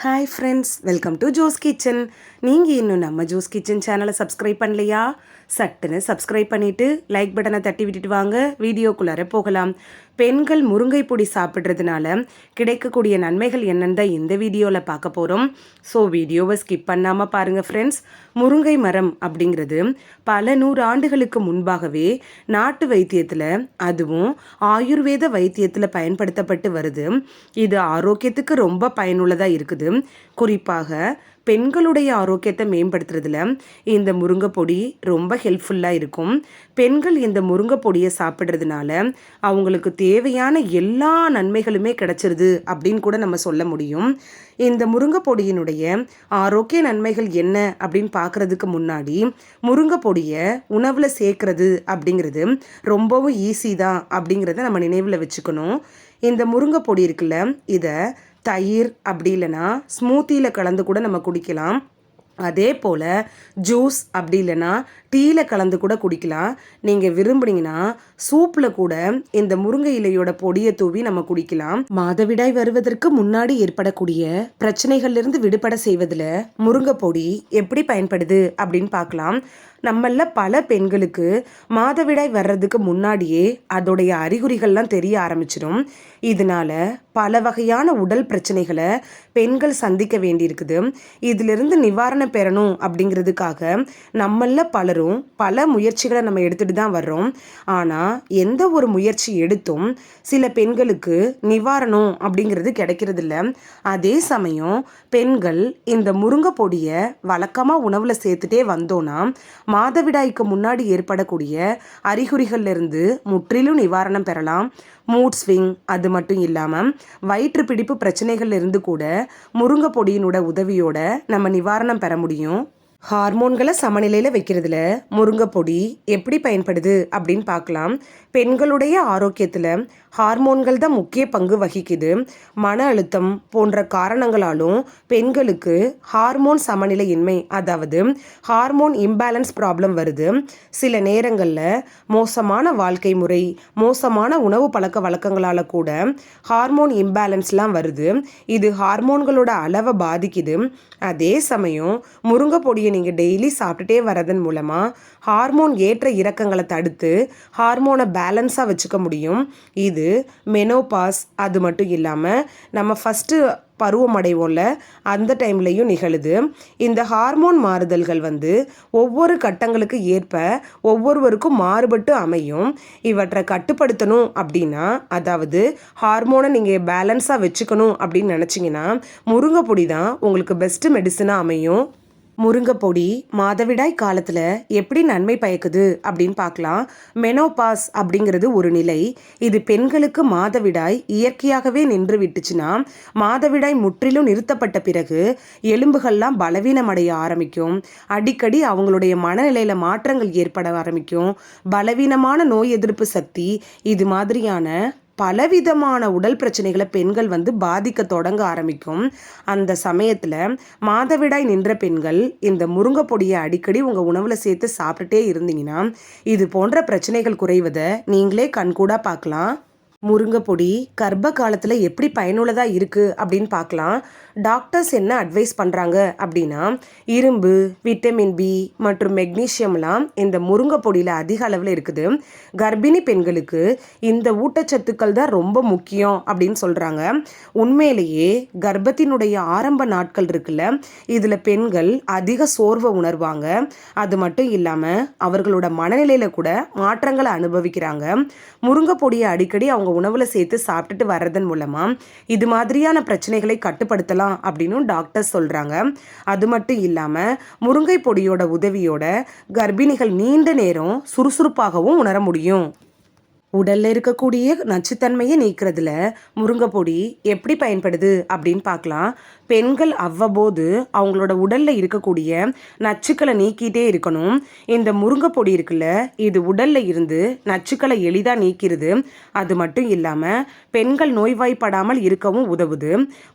Hi friends welcome to Jo's kitchen நீங்கள் இன்னும் நம்ம ஜோஸ் கிச்சன் சேனலை சப்ஸ்கிரைப் பண்ணலையா? சட்டுன்னு சப்ஸ்கிரைப் பண்ணிவிட்டு லைக் பட்டனை தட்டி விட்டுட்டு வாங்க. வீடியோக்குள்ளார போகலாம். பெண்கள் முருங்கை பொடி சாப்பிட்றதுனால கிடைக்கக்கூடிய நன்மைகள் என்னன்னு தான் இந்த வீடியோவில் பார்க்க போகிறோம் ஸோ வீடியோவை ஸ்கிப் பண்ணாமல் பாருங்கள் ஃப்ரெண்ட்ஸ் முருங்கை மரம் அப்படிங்கிறது பல நூறு ஆண்டுகளுக்கு முன்பாகவே நாட்டு வைத்தியத்தில் அதுவும் ஆயுர்வேத வைத்தியத்தில் பயன்படுத்தப்பட்டு வருது. இது ஆரோக்கியத்துக்கு ரொம்ப பயனுள்ளதாக இருக்குது. குறிப்பாக பெண்களுடைய ஆரோக்கியத்தை மேம்படுத்துறதுல இந்த முருங்கை பொடி ரொம்ப ஹெல்ப்ஃபுல்லாக இருக்கும். பெண்கள் இந்த முருங்கை பொடியை சாப்பிட்றதுனால அவங்களுக்கு தேவையான எல்லா நன்மைகளுமே கிடைச்சிருது அப்படின்னு கூட நம்ம சொல்ல முடியும். இந்த முருங்கை பொடியினுடைய ஆரோக்கிய நன்மைகள் என்ன அப்படின்னு பார்க்குறதுக்கு முன்னாடி முருங்கை பொடியை உணவில் சேர்க்கறது அப்படிங்கிறது ரொம்பவும் ஈஸி தான் அப்படிங்கிறத நம்ம நினைவில் வச்சுக்கணும். இந்த முருங்கை பொடி இருக்குல்ல இதை தயிர் அப்படி இல்லைன்னா ஸ்மூத்தியில் கலந்து கூட நம்ம குடிக்கலாம். அதே போல் ஜூஸ் அப்படி இல்லைன்னா டீயில் கலந்து கூட குடிக்கலாம். நீங்கள் விரும்புனீங்கன்னா சூப்பில் கூட இந்த முருங்கை இலையோட பொடியை தூவி நம்ம குடிக்கலாம். மாதவிடாய் வருவதற்கு முன்னாடி ஏற்படக்கூடிய பிரச்சனைகள்லேருந்து விடுபட செய்வதில் முருங்கை பொடி எப்படி பயன்படுது அப்படின்னு பார்க்கலாம். நம்மள பல பெண்களுக்கு மாதவிடாய் வர்றதுக்கு முன்னாடியே அதோடைய அறிகுறிகள்லாம் தெரிய ஆரம்பிச்சிடும் இதனால பல வகையான உடல் பிரச்சனைகளை பெண்கள் சந்திக்க வேண்டியிருக்குது. இதிலிருந்து நிவாரணம் பெறணும் அப்படிங்கிறதுக்காக நம்மள பலரும் பல முயற்சிகளை நம்ம எடுத்துகிட்டு தான் வர்றோம். ஆனால் எந்த ஒரு முயற்சி எடுத்தும் சில பெண்களுக்கு நிவாரணம் அப்படிங்கிறது கிடைக்கிறதில்ல. அதே சமயம் பெண்கள் இந்த முருங்கை பொடியை வழக்கமாக உணவில் சேர்த்துட்டே வந்தோன்னா மாதவிடாய்க்கு முன்னாடி ஏற்படக்கூடிய அறிகுறிகள்லேருந்து முற்றிலும் நிவாரணம் பெறலாம். மூட் ஸ்விங் அது மட்டும் இல்லாமல் வயிற்று பிடிப்பு பிரச்சனைகள் இருந்து கூட முருங்கை பொடியினோட உதவியோட நம்ம நிவாரணம் பெற முடியும். ஹார்மோன்களை சமநிலையில் வைக்கிறதுல முருங்கை பொடி எப்படி பயன்படுது அப்படின்னு பார்க்கலாம். பெண்களுடைய ஆரோக்கியத்தில் ஹார்மோன்கள் தான் முக்கிய பங்கு வகிக்குது. மன அழுத்தம் போன்ற காரணங்களாலும் பெண்களுக்கு ஹார்மோன் சமநிலையின்மை அதாவது ஹார்மோன் இம்பேலன்ஸ் ப்ராப்ளம் வருது. சில நேரங்களில் மோசமான வாழ்க்கை முறை மோசமான உணவு பழக்க வழக்கங்களால் கூட ஹார்மோன் இம்பேலன்ஸ்லாம் வருது. இது ஹார்மோன்களோட அளவை பாதிக்குது. அதே சமயம் முருங்கை பொடியை நீங்கள் டெய்லி சாப்பிட்டுட்டே வரதன் மூலமாக ஹார்மோன் ஏற்ற இறக்கங்களை தடுத்து ஹார்மோனை பேலன்ஸாக வச்சுக்க முடியும். இது மெனோபாஸ் அது மட்டும் இல்லாமல் நம்ம ஃபஸ்ட்டு பருவம் அடைவோம்ல அந்த டைம்லையும் நிகழுது. இந்த ஹார்மோன் மாறுதல்கள் வந்து ஒவ்வொரு கட்டங்களுக்கு ஏற்ப ஒவ்வொருவருக்கும் மாறுபட்டு அமையும். இவற்றை கட்டுப்படுத்தணும் அப்படின்னா அதாவது ஹார்மோனை நீங்கள் பேலன்ஸாக வச்சுக்கணும் அப்படின்னு நினச்சிங்கன்னா முருங்கைப்பொடி தான் உங்களுக்கு பெஸ்ட்டு மெடிசனாக அமையும். முருங்கைப்பொடி மாதவிடாய் காலத்தில் எப்படி நன்மை பயக்குது அப்படின்னு பார்க்கலாம். மெனோபாஸ் அப்படிங்கிறது ஒரு நிலை. இது பெண்களுக்கு மாதவிடாய் இயற்கையாகவே நின்று விட்டுச்சுன்னா மாதவிடாய் முற்றிலும் நிறுத்தப்பட்ட பிறகு எலும்புகள்லாம் பலவீனமடைய ஆரம்பிக்கும். அடிக்கடி அவங்களுடைய மனநிலையில் மாற்றங்கள் ஏற்பட ஆரம்பிக்கும். பலவீனமான நோய் எதிர்ப்பு சக்தி இது மாதிரியான பலவிதமான உடல் பிரச்சனைகளை பெண்கள் வந்து பாதிக்க தொடங்க ஆரம்பிக்கும். அந்த சமயத்தில் மாதவிடாய் நின்ற பெண்கள் இந்த முருங்கை பொடியை அடிக்கடி உங்கள் உணவில் சேர்த்து சாப்பிட்டுட்டே இருந்தீங்கன்னா இது போன்ற பிரச்சனைகள் குறைவதை நீங்களே கண்கூடாக பார்க்கலாம். முருங்கைப்பொடி கர்ப்ப காலத்தில் எப்படி பயனுள்ளதாக இருக்குது அப்படின்னு பார்க்கலாம். டாக்டர்ஸ் என்ன அட்வைஸ் பண்ணுறாங்க அப்படின்னா இரும்பு விட்டமின் பி மற்றும் மெக்னீஷியம்லாம் இந்த முருங்கை பொடியில் அதிக அளவில் இருக்குது. கர்ப்பிணி பெண்களுக்கு இந்த ஊட்டச்சத்துக்கள் தான் ரொம்ப முக்கியம் அப்படின்னு சொல்கிறாங்க உண்மையிலேயே கர்ப்பத்தினுடைய ஆரம்ப நாட்கள் இருக்குல்ல இதில் பெண்கள் அதிக சோர்வை உணர்வாங்க. அது மட்டும் இல்லாமல் அவர்களோட மனநிலையில் கூட மாற்றங்களை அனுபவிக்கிறாங்க. முருங்கை பொடியை அடிக்கடி அவங்க உணவில் சேர்த்து சாப்பிட்டுட்டு வர்றதன் மூலமாக இது மாதிரியான பிரச்சனைகளை கட்டுப்படுத்தலாம் அப்படின்னு டாக்டர் சொல்கிறாங்க அது மட்டும் இல்லாமல் முருங்கை பொடியோட உதவியோட கர்ப்பிணிகள் நீண்ட நேரம் சுறுசுறுப்பாகவும் உணர முடியும். உடல்ல இருக்கக்கூடிய நச்சுத்தன்மையை நீக்கிறதுல முருங்கை பொடி எப்படி பயன்படுது அப்படின்னு பார்க்கலாம். பெண்கள் அவ்வப்போது அவங்களோட உடல்ல இருக்கக்கூடிய நச்சுக்களை நீக்கிட்டே இருக்கணும். இந்த முருங்கை பொடி இருக்குல்ல இது உடல்ல இருந்து நச்சுக்களை எளிதாக நீக்கிறது. அது மட்டும் இல்லாமல் பெண்கள் நோய்வாய்ப்படாமல் இருக்கவும் உதவுது.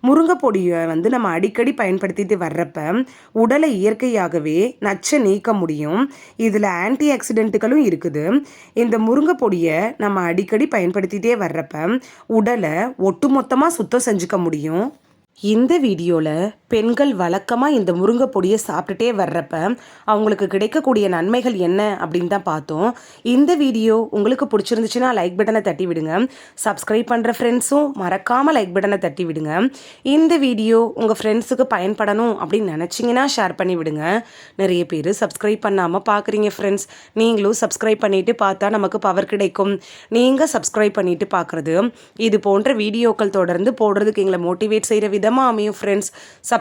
முருங்கை பொடியை வந்து நம்ம அடிக்கடி பயன்படுத்திட்டு வர்றப்ப உடலை இயற்கையாகவே நச்சை நீக்க முடியும். இதில் ஆன்டி ஆக்சிடென்ட்டுகளும் இருக்குது. இந்த முருங்கை பொடியை நம்ம அடிக்கடி பயன்படுத்திட்டே வர்றப்ப உடலை ஒட்டுமொத்தமாக சுத்தம் செஞ்சுக்க முடியும். இந்த வீடியோவில் பெண்கள் வழக்கமாக இந்த முருங்கை பொடியை சாப்பிட்டுட்டே வர்றப்ப அவங்களுக்கு கிடைக்கக்கூடிய நன்மைகள் என்ன அப்படின்னு தான் பார்த்தோம். இந்த வீடியோ உங்களுக்கு பிடிச்சிருந்துச்சுன்னா லைக் பட்டனை தட்டி விடுங்க. சப்ஸ்கிரைப் பண்ணுற ஃப்ரெண்ட்ஸும் மறக்காமல் லைக் பட்டனை தட்டி விடுங்க. இந்த வீடியோ உங்கள் ஃப்ரெண்ட்ஸுக்கு பயன்படணும் அப்படின்னு நினச்சிங்கன்னா ஷேர் பண்ணி விடுங்க. நிறைய பேர் சப்ஸ்கிரைப் பண்ணாமல் பார்க்குறீங்க ஃப்ரெண்ட்ஸ் நீங்களும் சப்ஸ்கிரைப் பண்ணிவிட்டு பார்த்தா நமக்கு பவர் கிடைக்கும். நீங்கள் சப்ஸ்கிரைப் பண்ணிவிட்டு பார்க்குறது இது போன்ற வீடியோக்கள் தொடர்ந்து போடுறதுக்கு எங்களை மோட்டிவேட் செய்கிற விதமாக அமையும் ஃப்ரெண்ட்ஸ் சப்